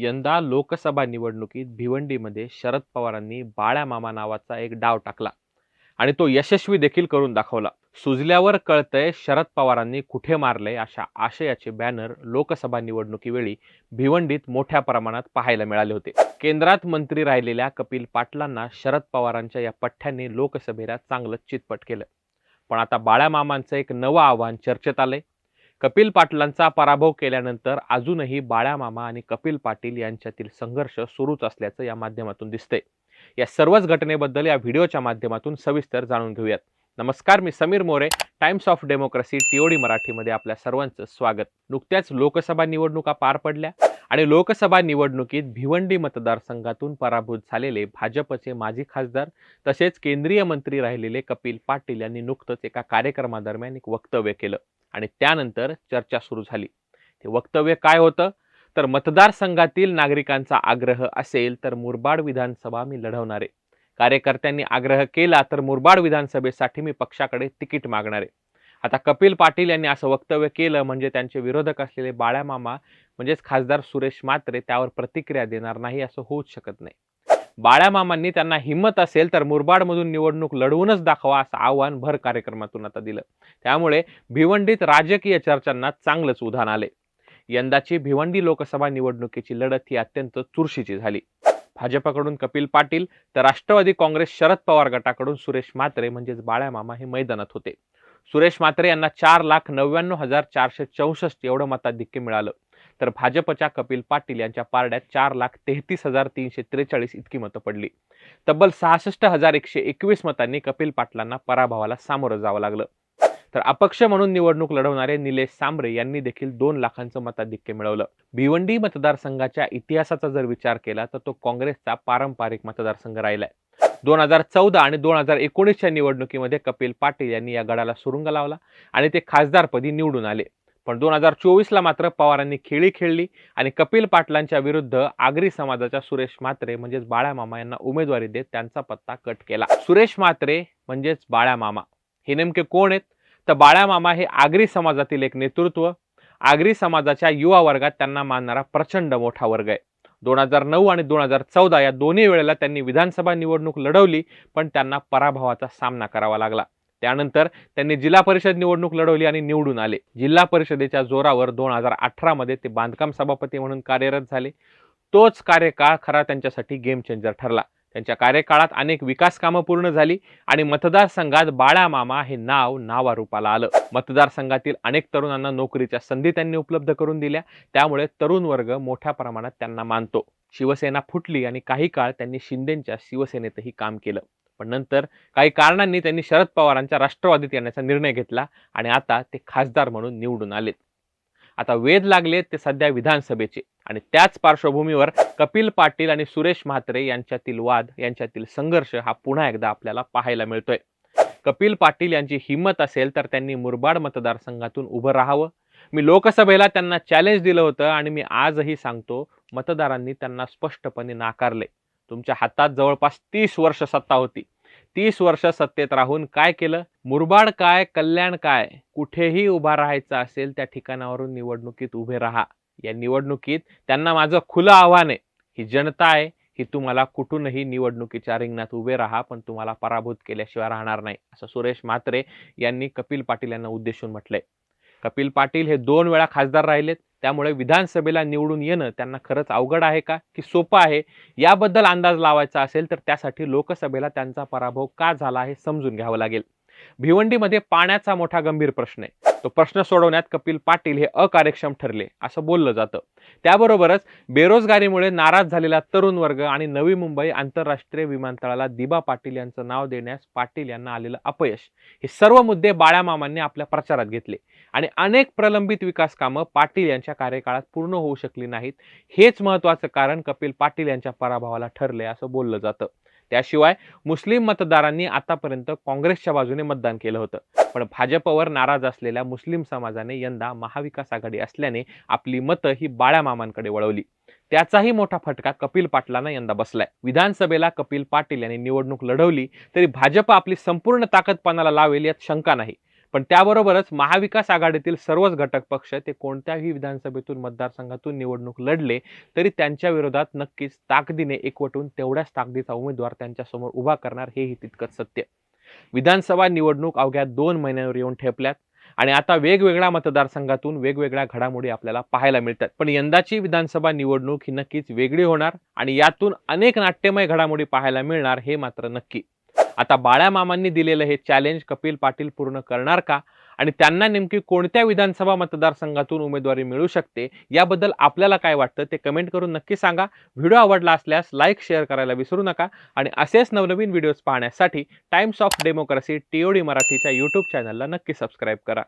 यंदा लोकसभा निवडणुकीत भिवंडीमध्ये शरद पवारांनी बाळ्या मामा नावाचा एक डाव टाकला आणि तो यशस्वी देखील करून दाखवला. सुजल्यावर कळतंय शरद पवारांनी कुठे मारले अशा आशयाचे बॅनर लोकसभा निवडणुकीवेळी भिवंडीत मोठ्या प्रमाणात पाहायला मिळाले होते. केंद्रात मंत्री राहिलेल्या कपिल पाटलांना शरद पवारांच्या या पठ्ठ्याने लोकसभेला चांगलं चितपट केलं. पण आता बाळ्या मामांचं एक नवं आव्हान चर्चेत आलंय. कपिल पाटलांचा पराभव केल्यानंतर अजूनही बाळ्यामामा आणि कपिल पाटील यांच्यातील संघर्ष सुरूच असल्याचं या माध्यमातून दिसतंय. या सर्वच घटनेबद्दल या व्हिडिओच्या माध्यमातून सविस्तर जाणून घेऊयात. नमस्कार मी Sameer More Times of Democracy TOD मराठीमध्ये आपल्या सर्वांचं स्वागत. नुकत्याच लोकसभा निवडणुका पार पडल्या आणि लोकसभा निवडणुकीत भिवंडी मतदारसंघातून पराभूत झालेले भाजपचे माजी खासदार तसेच केंद्रीय मंत्री राहिलेले कपिल पाटील यांनी नुकतंच एका कार्यक्रमादरम्यान एक वक्तव्य केलं. आणि त्यानंतर चर्चा सुरू झाली. ते वक्तव्य काय होतं? तर मतदारसंघातील नागरिकांचा आग्रह असेल तर मुरबाड विधानसभा मी लढवणार. आहे कार्यकर्त्यांनी आग्रह केला तर मुरबाड विधानसभेसाठी मी पक्षाकडे तिकीट मागणार. आहे आता कपिल पाटील यांनी असं वक्तव्य केलं म्हणजे त्यांचे विरोधक असलेले बाळ्यामामा म्हणजेच खासदार सुरेश मात्रे त्यावर प्रतिक्रिया देणार नाही असं होऊच शकत नाही. बाळ्या मामांनी त्यांना हिंमत असेल तर मुरबाडमधून निवडणूक लढवूनच दाखवा असं आव्हान भर कार्यक्रमातून आता दिलं. त्यामुळे भिवंडीत राजकीय चर्चांना चांगलंच उधाण आले यंदाची भिवंडी लोकसभा निवडणुकीची लढत ही अत्यंत चुरशीची झाली. भाजपकडून कपिल पाटील तर राष्ट्रवादी काँग्रेस शरद पवार गटाकडून सुरेश म्हात्रे म्हणजेच बाळ्यामामा हे मैदानात होते. सुरेश म्हात्रे यांना चार लाख नव्याण्णव हजार चारशे चौसष्ट एवढं मताधिक्य मिळालं. तर भाजपच्या कपिल पाटील यांच्या पारड्यात चार लाख तेहतीस हजार तीनशे त्रेचाळीस इतकी मतं पडली. तब्बल सहासष्ट हजार एकशे एकवीस मतांनी कपिल पाटलांना पराभवाला सामोरं जावं लागलं. तर अपक्ष म्हणून निवडणूक लढवणारे निलेश सांबरे यांनी देखील दोन लाखांचं मताधिक्य मिळवलं. भिवंडी मतदारसंघाच्या इतिहासाचा जर विचार केला तर तो काँग्रेसचा पारंपरिक मतदारसंघ राहिलाय. दोन हजार चौदा आणि दोन हजार एकोणीसच्या निवडणुकीमध्ये कपिल पाटील यांनी या गडाला सुरुंग लावला आणि ते खासदारपदी निवडून आले. पण दोन हजार चोवीसला मात्र पवारांनी खेळी खेळली आणि कपिल पाटलांच्या विरुद्ध आगरी समाजाच्या सुरेश म्हात्रे म्हणजेच बाळ्या मामा यांना उमेदवारी देत त्यांचा पत्ता कट केला. सुरेश म्हात्रे म्हणजेच बाळ्या मामा हे नेमके कोण आहेत? तर बाळ्या मामा हे आगरी समाजातील एक नेतृत्व. आगरी समाजाच्या युवा वर्गात त्यांना मानणारा प्रचंड मोठा वर्ग आहे. दोन हजार नऊ आणि दोन हजार चौदा या दोन्ही वेळेला त्यांनी विधानसभा निवडणूक लढवली पण त्यांना पराभवाचा सामना करावा लागला. त्यानंतर त्यांनी जिल्हा परिषद निवडणूक लढवली आणि निवडून आले. जिल्हा परिषदेच्या जोरावर दोन हजार अठरामध्ये ते बांधकाम सभापती म्हणून कार्यरत झाले. तोच कार्यकाळ खरा त्यांच्यासाठी गेम चेंजर ठरला. त्यांच्या कार्यकाळात अनेक विकास कामं पूर्ण झाली आणि मतदारसंघात बाळा मामा हे नाव नावारूपाला आलं. मतदारसंघातील अनेक तरुणांना नोकरीच्या संधी त्यांनी उपलब्ध करून दिल्या. त्यामुळे तरुण वर्ग मोठ्या प्रमाणात त्यांना मानतो. शिवसेना फुटली आणि काही काळ त्यांनी शिंदेच्या शिवसेनेतही काम केलं. पण नंतर काही कारणांनी त्यांनी शरद पवारांच्या राष्ट्रवादीत येण्याचा निर्णय घेतला आणि आता ते खासदार म्हणून निवडून आलेत. आता वेध लागलेत ते सध्या विधानसभेचे आणि त्याच पार्श्वभूमीवर कपिल पाटील आणि सुरेश म्हात्रे यांच्यातील वाद यांच्यातील संघर्ष हा पुन्हा एकदा आपल्याला पाहायला मिळतोय. कपिल पाटील यांची हिंमत असेल तर त्यांनी मुरबाड मतदारसंघातून उभं राहावं. मी लोकसभेला त्यांना चॅलेंज दिलं होतं आणि मी आजही सांगतो मतदारांनी त्यांना स्पष्टपणे नाकारले तुमच्या हातात जवळपास तीस वर्ष सत्ता होती. तीस वर्ष सत्तेत राहून काय केलं? मुरबाड काय कल्याण काय कुठेही उभा राहायचं असेल त्या ठिकाणावरून निवडणुकीत उभे राहा. या निवडणुकीत त्यांना माझं खुलं आव्हान आहे. ही जनता आहे. ही तुम्हाला कुठूनही निवडणुकीच्या रिंगणात उभे राहा पण तुम्हाला पराभूत केल्याशिवाय राहणार नाही असं सुरेश म्हात्रे यांनी कपिल पाटील यांना उद्देशून म्हटलंय. कपिल पाटील हे दोन वेळा खासदार राहिलेत. त्यामुळे विधानसभेला निवडून येणं त्यांना खरंच अवघड आहे का? की सोपं आहे? याबद्दल अंदाज लावायचा असेल तर त्यासाठी लोकसभेला त्यांचा पराभव का झाला हे समजून घ्यावं लागेल. भिवंडीमध्ये पाण्याचा मोठा गंभीर प्रश्न आहे. तो प्रश्न सोडवण्यात कपिल पाटील हे अकार्यक्षम ठरले असं बोललं जातं. त्याबरोबरच बेरोजगारीमुळे नाराज झालेला तरुण वर्ग आणि नवी मुंबई आंतरराष्ट्रीय विमानतळाला दिबा पाटील यांचं नाव देण्यास पाटील यांना आलेलं अपयश हे सर्व मुद्दे बाळ्यामामांनी आपल्या प्रचारात घेतले. आणि अनेक प्रलंबित विकास कामं पाटील यांच्या कार्यकाळात पूर्ण होऊ शकली नाहीत. हेच महत्वाचं कारण कपिल पाटील यांच्या पराभवाला ठरले असं बोललं जातं. त्याशिवाय मुस्लिम मतदारांनी आतापर्यंत काँग्रेसच्या बाजूने मतदान केलं होतं. पण भाजपवर नाराज असलेल्या मुस्लिम समाजाने यंदा महाविकास आघाडी असल्याने आपली मतं ही बाळ्या मामांकडे वळवली. त्याचाही मोठा फटका कपिल पाटलांना यंदा बसलाय. विधानसभेला कपिल पाटील यांनी निवडणूक लढवली तरी भाजप आपली संपूर्ण ताकद पणाला लावेल यात शंका नाही. पण त्याबरोबरच महाविकास आघाडीतील सर्वच घटक पक्ष ते कोणत्याही विधानसभेतून मतदारसंघातून निवडणूक लढले तरी त्यांच्या विरोधात नक्कीच ताकदीने एकवटून तेवढ्याच ताकदीचा उमेदवार त्यांच्यासमोर उभा करणार हेही तितकंच सत्य. विधानसभा निवडणूक अवघ्या दोन महिन्यांवर येऊन ठेपल्यात आणि आता वेगवेगळ्या मतदारसंघातून वेगवेगळ्या घडामोडी आपल्याला पाहायला मिळतात. पण यंदाची विधानसभा निवडणूक ही नक्कीच वेगळी होणार आणि यातून अनेक नाट्यमय घडामोडी पाहायला मिळणार हे मात्र नक्की. आता बाळ्या मामांनी दिलेलं हे चॅलेंज कपिल पाटील पूर्ण करणार का? आणि त्यांना नेमकी कोणत्या विधानसभा मतदारसंघातून उमेदवारी मिळू शकते? याबद्दल आपल्याला काय वाटतं ते कमेंट करून नक्की सांगा. व्हिडिओ आवडला असल्यास लाईक शेअर करायला विसरू नका. आणि असेच नवनवीन व्हिडिओज पाहण्यासाठी टाइम्स ऑफ डेमोक्रेसी टीओडी मराठीच्या यूट्यूब चॅनलला नक्की सबस्क्राईब करा.